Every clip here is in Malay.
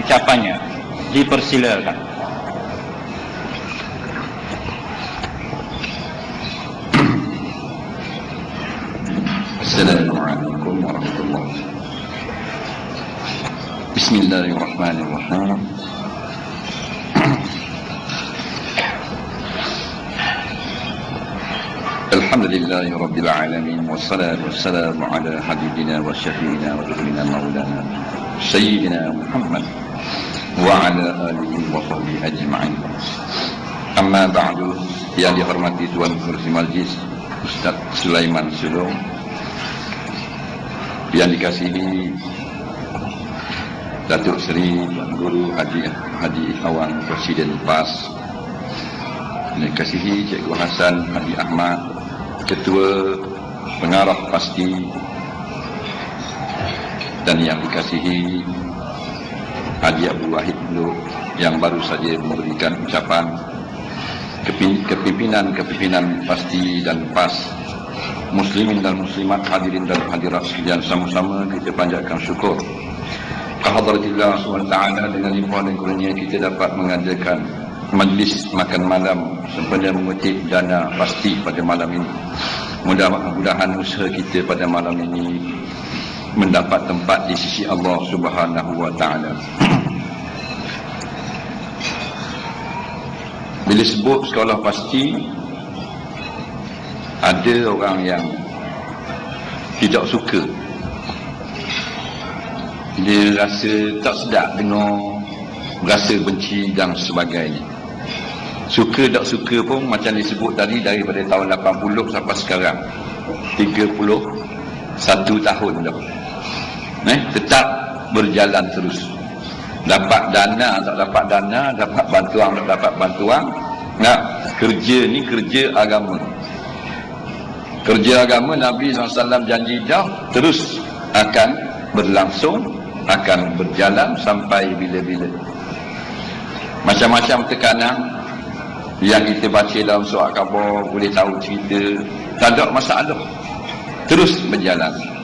ucapannya. Dipersilakan. السلام عليكم ورحمة الله بسم الله الرحمن الرحيم الحمد لله رب العالمين والصلاة والسلام على حبيبنا وشفينا ودخلنا مولانا سيدنا محمد وعلى آله وصحبه أجمعين أما بعد يا dihormati Tuan Kursi Majlis Ustaz Sulaiman Sulung yang dikasihi Datuk Seri Tuan Guru Haji Haji Awang Presiden PAS yang dikasihi Cikgu Hasan Haji Ahmad Ketua Pengarah Pasti dan yang dikasihi Haji Abu Wahid Nur yang baru saja memberikan ucapan. Kepimpinan-kepimpinan pasti dan pas. Muslimin dan muslimat hadirin dan hadirat sekalian sama-sama kita panjatkan syukur. Kehadaratillah SWT dengan limpahan dan kurnia kita dapat mengadakan majlis makan malam sempena mengutip dana pasti pada malam ini. Mudah-mudahan usaha kita pada malam ini mendapat tempat di sisi Allah Subhanahu wa taala. Bila sebut sekolah pasti Ada orang yang Tidak suka. Dia rasa tak sedap dengar Rasa benci dan sebagainya. Suka tak suka pun Macam disebut tadi Daripada tahun 80 sampai sekarang. 31 tahun dah eh, Tetap berjalan terus. Dapat dana tak dapat dana dapat bantuan tak dapat bantuan nak kerja ni kerja agama. Kerja agama Nabi SAW janji dah terus akan berlangsung akan berjalan sampai bila-bila. Macam-macam tekanan yang kita baca dalam surat khabar boleh tahu cerita tak ada masalah. Terus berjalan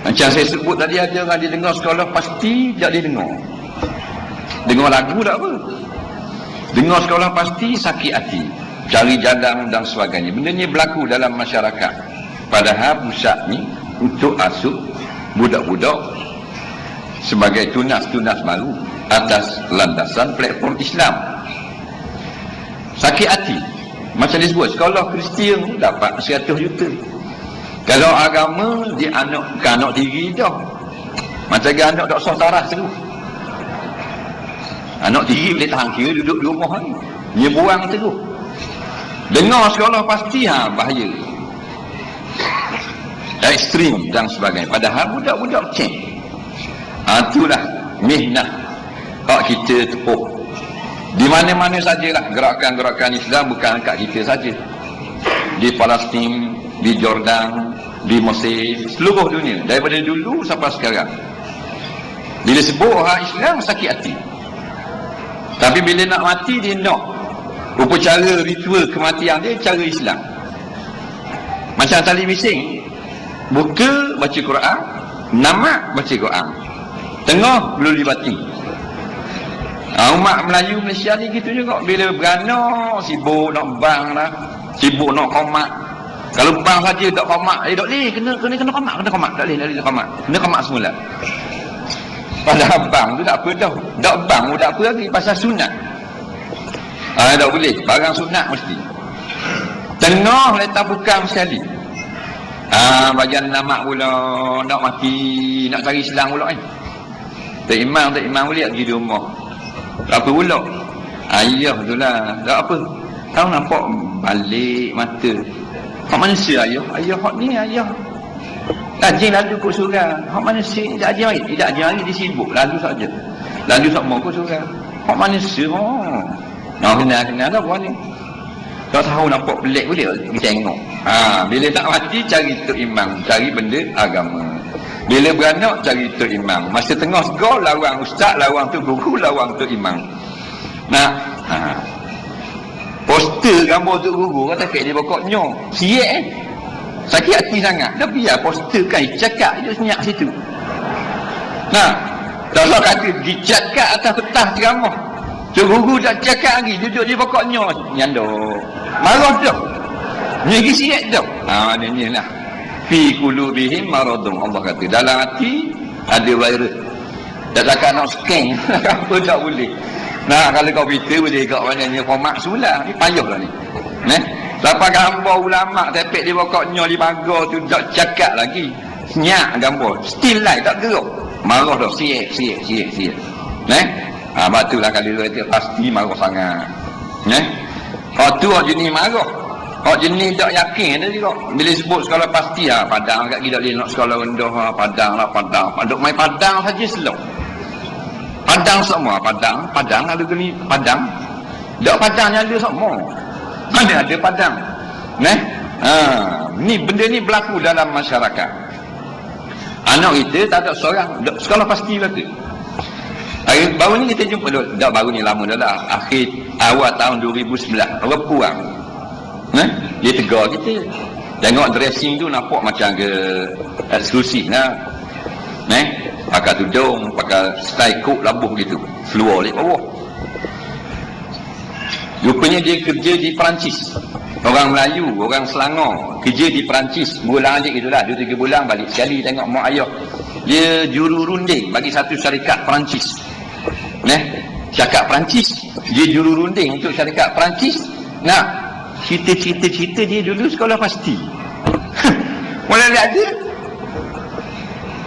macam saya sebut tadi ada orang dia dengar sekolah pasti tak dia dengar. Dengar lagu tak apa. Dengar sekolah pasti sakit hati. Cari jalan dan sebagainya. Benda ni berlaku dalam masyarakat. Padahal pusat ni untuk asuh budak-budak sebagai tunas-tunas baru atas landasan platform Islam. Sakit hati. Macam disebut, sekolah Kristian dapat 100 juta. Kalau agama di anak ke anak tiri dah. Macam ke anak tak sah tu. Anak tiri boleh tahan kira duduk di rumah ni. Dia buang terus. Dengar sekolah pasti ha bahaya. Ekstrim dan sebagainya. Padahal budak-budak cek. Ha, itulah mihnah. Hak kita tepuk. Di mana-mana sajalah gerakan-gerakan Islam bukan kat kita saja. Di Palestin, di Jordan, di Mesir, seluruh dunia daripada dulu sampai sekarang. Bila sebut orang Islam sakit hati. Tapi bila nak mati dia nak upacara ritual kematian dia cara Islam. Macam tali bising. Buka baca Quran, namak baca Quran. Tengah belum dibati. Ha, umat Melayu Malaysia ni gitu juga bila beranak sibuk nak bang lah, sibuk nak komat, kalau bang saja tak komak, eh tak boleh, kena kena kena komak, kena komak, tak boleh, tak boleh komak. Kena komak semula. Padahal bang tu tak apa dah. Tak bang pun tak apa lagi pasal sunat. Ah tak boleh, barang sunat mesti. Tengah letak bukan sekali. Ah bagian nama pula nak mati, nak cari selang pula eh. Tak imam, tak imam boleh pergi di rumah. Tak apa pula. Ayah tu lah, tak apa. Tahu nampak balik mata Hak manusia ayah, ayah hak ni ayah. Rajin lalu kau surah. Hak manusia tak ajin mari, tidak ajin mari dia sibuk lalu saja. Lalu sak mau kau surah. Hak manusia ha. Nah kena kena dah buat ni. Kau tahu nampak pelik boleh kita tengok. Ha, bila tak mati cari tok imam, cari benda agama. Bila beranak cari tok imam. Masa tengah segar lawang ustaz, lawang tu guru, lawang tu imam. Nah, ha. Poster gambar tu guru kata kat dia pokok nyong. Siap eh. Sakit hati sangat. Dah biar poster kan cakap je senyap situ. Nah, Tak usah kata dicatkan atas petah ceramah. Tu guru tak cakap lagi, duduk di pokoknya. Nyandok. Marah tu. Ni siap tu. Ha, ni ni lah. Fi kulubihim maradun. Allah kata. Dalam hati ada virus. Tak takkan nak scan. Apa tak boleh. Nah, kalau kau komputer boleh kat maknanya format sulah. Ni payah lah ni. Nah, Lepas gambar ulama tepek di pokoknya di pagar tu tak cakap lagi. Senyak gambar. Still light tak gerak. Marah dah. Siap, siap, siap, siap. Nah, Ha, batulah kali dua itu pasti marah sangat. Nah, Kau tu jenis marah. Kau jenis tak yakin dia juga. Bila sebut sekolah pasti ha, padang kat kita dia nak sekolah rendah ha, padang lah padang. Duk main padang saja slow. Padang semua padang, padang ada gini padang. Tak padang nyala semua. Mana ada padang? Nah, ha, ni benda ni berlaku dalam masyarakat. Anak kita tak ada seorang sekolah pasti lah tu. Hari baru ni kita jumpa. Tak baru ni lama dah lah. Akhir awal tahun 2009. Repuang. Nah, dia tegar kita. Tengok dressing tu nampak macam ke eksklusif lah. Nah, pakai tudung, pakai style coat labuh gitu. Keluar balik bawah. Rupanya dia kerja di Perancis. Orang Melayu, orang Selangor. Kerja di Perancis. Bulan aja itulah. Dua tiga bulan balik sekali tengok mak ayah. Dia juru runding bagi satu syarikat Perancis. Nah, syarikat Perancis. Dia juru runding untuk syarikat Perancis. Nah, cerita-cerita-cerita dia dulu sekolah pasti. Mana lihat dia?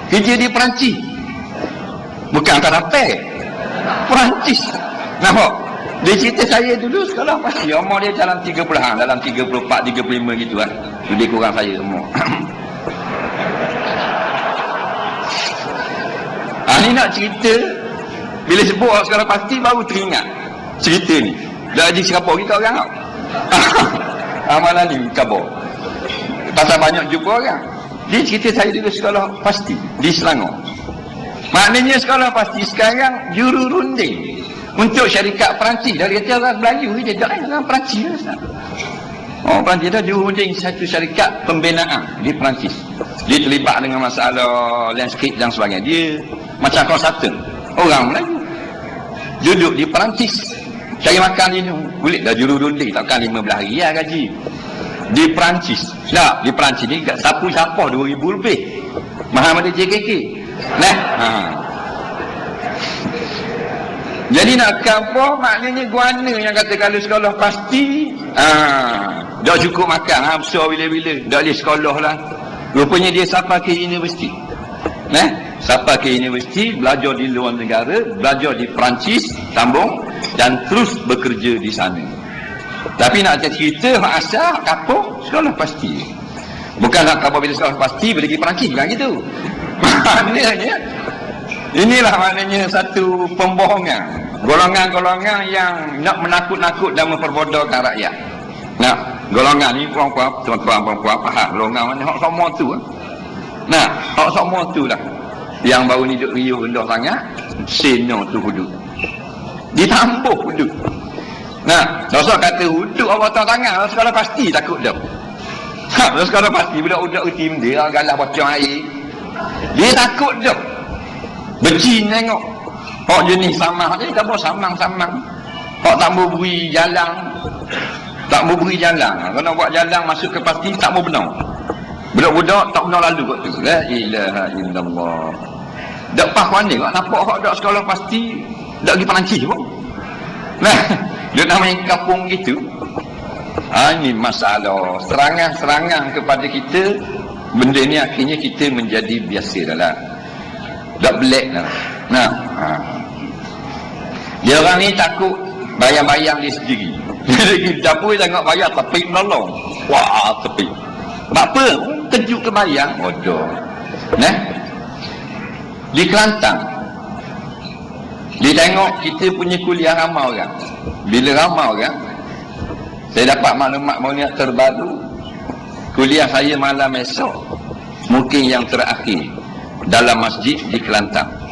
Kerja di Perancis. Bukan tak dapat. Perancis. Nampak? Dia cerita saya dulu sekolah pasti. Umur dia dalam 30 hang, dalam 34, 35 gitu kan. Lebih kurang saya semua. ha, ni nak cerita bila sebut orang sekolah pasti baru teringat cerita ni. Dah haji Singapura kita orang tau. Amalan ni kabur. Pasal banyak jumpa orang. Dia cerita saya dulu sekolah pasti di Selangor. Maknanya sekolah pasti sekarang juru runding untuk syarikat Perancis. Dari kata orang Melayu dia tak orang Perancis lah Oh Perancis dah juru runding satu syarikat pembinaan di Perancis. Dia terlibat dengan masalah landscape dan sebagainya. Dia macam konsultan orang Melayu. Duduk di Perancis. Cari makan ni kulit dah juru runding takkan 15 hari ya gaji. Di Perancis. Tak di Perancis ni sapu siapa 2000 lebih? Muhammad JKK nah. Ha. jadi nak apa maknanya guana yang kata kalau sekolah pasti. Ha. dah cukup makan ha, besar bila-bila. Dah boleh sekolah lah. Rupanya dia sampai ke universiti. Nah. Sampai ke universiti belajar di luar negara belajar di Perancis sambung dan terus bekerja di sana. Tapi nak cerita hak asal kapur sekolah pasti. Bukan nak kapur bila sekolah pasti bila pergi Perancis bukan gitu maknanya inilah maknanya satu pembohongan golongan-golongan yang nak menakut-nakut dan memperbodohkan rakyat. Nah golongan ni perempuan tuan-tuan perempuan faham? Golongan mana? Hak semua tu eh? nah hak semua tu lah. Yang baru ni duduk riuh rendah sangat seno tu hudud. Ditambuh hudud. Nah dosa kata hudud Allah tahu tangan sekolah pasti takut dah. Ha, sekolah pasti budak-budak utim dia galah bocor air dia takut dah benci tengok Hak jenis samang ni tak apa samang-samang. Hak tak mau beri jalan. Tak mau beri jalan. Kalau buat jalan masuk ke pasti tak mau benar. Budak-budak tak benar lalu kat tu. La ilaha illallah. Dak pas kau nampak hak dak sekolah pasti dak pergi Perancis pun. Nah, dia nak main kampung gitu. Ha, ini masalah serangan-serangan kepada kita benda ni akhirnya kita menjadi biasa dah lah dah black dah. Nah ha. dia orang ni takut bayang-bayang dia sendiri. Jadi dapur tengok bayang tepi menolong. Wah tepi apa? Kejut ke bayang? Bodoh. Nah. Di Kelantan dia tengok kita punya kuliah ramai orang. Bila ramai orang saya dapat maklumat maklumat terbaru kuliah saya malam esok. Mungkin yang terakhir. Dalam masjid di Kelantan